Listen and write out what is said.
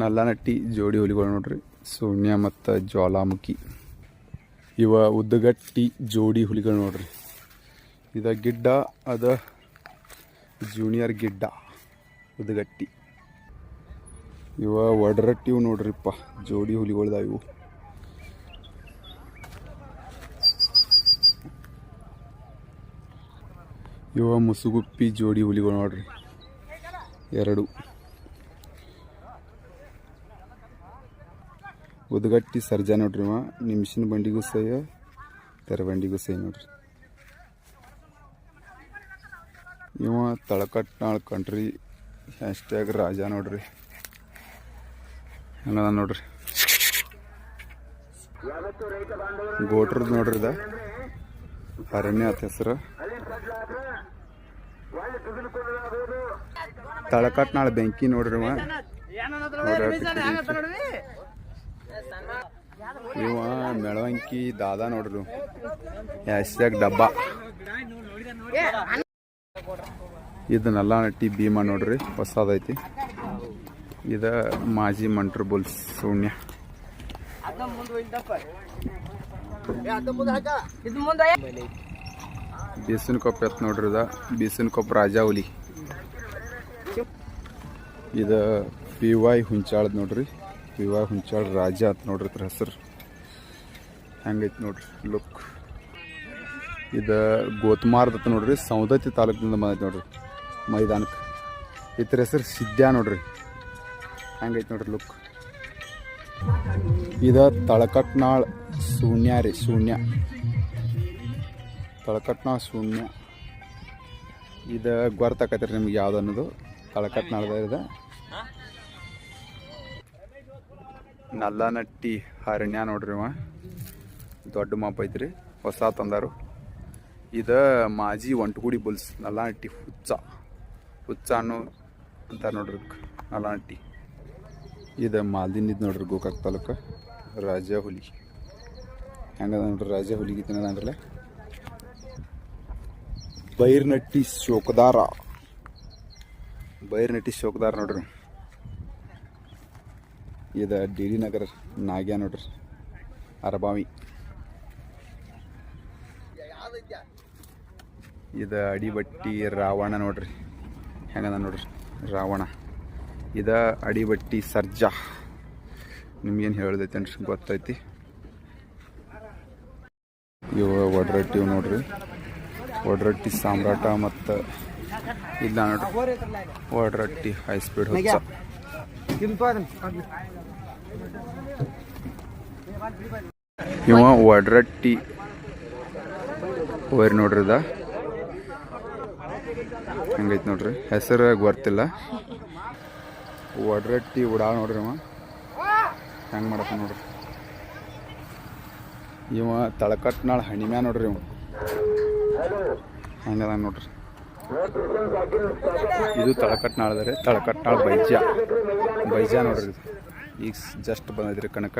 ನಲ್ಲನಟ್ಟಿ, ಜೋಡಿ ಹುಲಿಗಳು ನೋಡ್ರಿ. ಶೂನ್ಯ ಮತ್ತು ಜ್ವಾಲಾಮುಖಿ. ಇವ ಉದ್ದಗಟ್ಟಿ ಜೋಡಿ ಹುಲಿಗಳು ನೋಡ್ರಿ. ಇದ ಗಿಡ್ಡ, ಅದ ಜೂನಿಯರ್ ಗಿಡ್ಡ, ಉದ್ದಗಟ್ಟಿ. ಇವ ಒಡರಟ್ಟಿ ಇವು ನೋಡ್ರಿಪ್ಪ, ಜೋಡಿ ಹುಲಿಗಳ್ದಾವ. ಇವು ಮುಸುಗುಪ್ಪಿ ಜೋಡಿ ಹುಲಿಗಳು ನೋಡ್ರಿ. ಎರಡು. ಉದ್ಗಟ್ಟಿ ಸರ್ಜಾ ನೋಡ್ರಿ ಇವ. ನಿಮಿಷಿನ ಬಂಡಿಗೂ ಸಹ ತೆರ ಬಂಡಿಗೂ ಸಹ ನೋಡ್ರಿ. ಇವ ತಳಕಟ್ನಾಳ್ ಕಂಟ್ರಿ ಹ್ಯಾಶ್ಟ್ಯಾಗ್ ರಾಜ ನೋಡ್ರಿ. ಹೆಂಗದ ನೋಡ್ರಿ. ಗೋಟ್ರದ್ ನೋಡ್ರಿ ಇದ. ಅರಣ್ಯ ಆತ ಹೆಸರು. ತಳಕಟ್ನಾಳ್ ಬೆಂಕಿ ನೋಡ್ರಿ ಇವ. ಇವ ಮೆಳವಂಕಿ ದಾದಾ ನೋಡ್ರಿ. ಎಸ್ಯಾಗ ಡಬ್ಬ. ಇದು ನಲ್ಲ ನಟ್ಟಿ ಭೀಮಾ ನೋಡ್ರಿ ಹೊಸದೈತಿ. ಇದ ಮಾಜಿ ಮಂಟ್ರ ಬುಲ್ ಶೂನ್ಯ. ಬೀಸಿನ ಕೊಪ್ಪ ಎತ್ ನೋಡ್ರಿ ಇದ. ಬೀಸಿನ ಕೊಪ್ಪ ರಾಜಾ ಹುಲಿ. ಇದ ಪಿ ವೈ ಹುಂಚಾಳದ್ ನೋಡ್ರಿ. ಪಿ ವೈ ಹುಂಚಾಳ ರಾಜ ಅಂತ ನೋಡ್ರಿ ಇದ್ರ ಹೆಸರು. ಹೆಂಗೈತಿ ನೋಡ್ರಿ ಲುಕ್. ಇದು ಗೋತ್ಮಾರ್ದತ್ತ ನೋಡ್ರಿ ಸೌದತ್ತಿ ತಾಲೂಕಿನಿಂದ ಬಂದೈತಿ ನೋಡ್ರಿ ಮೈದಾನಕ್ಕೆ ಇದ್ರ ಹೆಸರು ಸಿದ್ಧ ನೋಡ್ರಿ. ಹೆಂಗೈತಿ ನೋಡ್ರಿ ಲುಕ್. ಇದ ತಳಕಟ್ನಾಳ್ ಶೂನ್ಯ ರೀ, ಶೂನ್ಯ. ತಳಕಟ್ನಾಳ್ ಶೂನ್ಯ. ಇದು ಗೊತ್ತಾಕತ್ರಿ ನಿಮ್ಗೆ ಯಾವ್ದು ಅನ್ನೋದು. ತಳಕಟ್ನಾಳ್ದ ಇದೆ ನಲ್ಲನಟ್ಟಿ ಅರಣ್ಯ ನೋಡ್ರಿ ಅವ ದೊಡ್ಡ ಮಾಪ್ ಐತ್ರಿ, ಹೊಸ ತಂದಾರು. ಇದ ಮಾಜಿ ಒಂಟಗುಡಿ ಬುಲ್ಸ್, ನಲ್ಲನಟ್ಟಿ ಹುಚ್ಚ. ಹುಚ್ಚ ಅನ್ನೋ ಅಂತಾರೆ ನೋಡ್ರಿ ನಲ್ಲನಟ್ಟಿ. ಇದು ಮಾಲ್ದಿನಿದ್ ನೋಡ್ರಿ ಗೋಕಾಕ್ ತಾಲೂಕು ರಾಜ ಹುಲಿ ಹೆಂಗದ ನೋಡ್ರಿ ರಾಜ ಹುಲಿಗೆ ತಿನ್ನದಂದ್ರಲ್ಲ ಬೈರ್ನಟ್ಟಿ ಶೋಕದಾರ. ಬೈರ್ನಟ್ಟಿ ಶೋಕದಾರ ನೋಡ್ರಿ. ಇದು ಡಿ ಡಿ ನಗರ ನಾಗ್ಯ ನೋಡ್ರಿ. ಅರಬಾವಿ. ಇದು ಅಡಿಬಟ್ಟಿ ರಾವಣ ನೋಡ್ರಿ. ಹೆಂಗದ ನೋಡ್ರಿ? ರಾವಣ. ಇದು ಅಡಿಬಟ್ಟಿ ಸರ್ಜಾ. ನಿಮ್ಗೇನು ಹೇಳ್ದೈತೇನ್ರಿ? ಗೊತ್ತೈತಿ. ಇವ ಒಡ್ರಟ್ಟಿ ನೋಡ್ರಿ. ಒಡ್ರಟ್ಟಿ ಸಾಮ್ರಾಟ ಮತ್ತು ಇಲ್ಲ ನೋಡ್ರಿ. ಒಡ್ರಟ್ಟಿ ಹೈ ಸ್ಪೀಡ್ ಹುಚ್ಚ ಇವ ಒಡ್ರಟ್ಟಿ ಓರಿ ನೋಡ್ರಿ ಇದ. ಹಂಗೈತಿ ನೋಡ್ರಿ? ಹೆಸರು ಗೊತ್ತಿಲ್ಲ ಒಡ್ರಟ್ಟಿ ಉಡಾಳ ನೋಡ್ರಿ ಇವ. ಹೆಂಗೆ ಮಾಡತ್ತ ನೋಡ್ರಿ? ಇವ ತಳಕಟ್ನಾಳ ಹಣಿಮ್ಯಾ ನೋಡ್ರಿ ಇವ. ಹಂಗದ ನೋಡ್ರಿ. ಇದು ತಳಕಟ್ನಾಳದರೆ ತಳಕಟ್ನಾಳ ಬೈಜ. ಬೈಜ ನೋಡ್ರಿ ಈಗ ಜಸ್ಟ್ ಬಂದಿದ್ರಿ ಕಣಕ.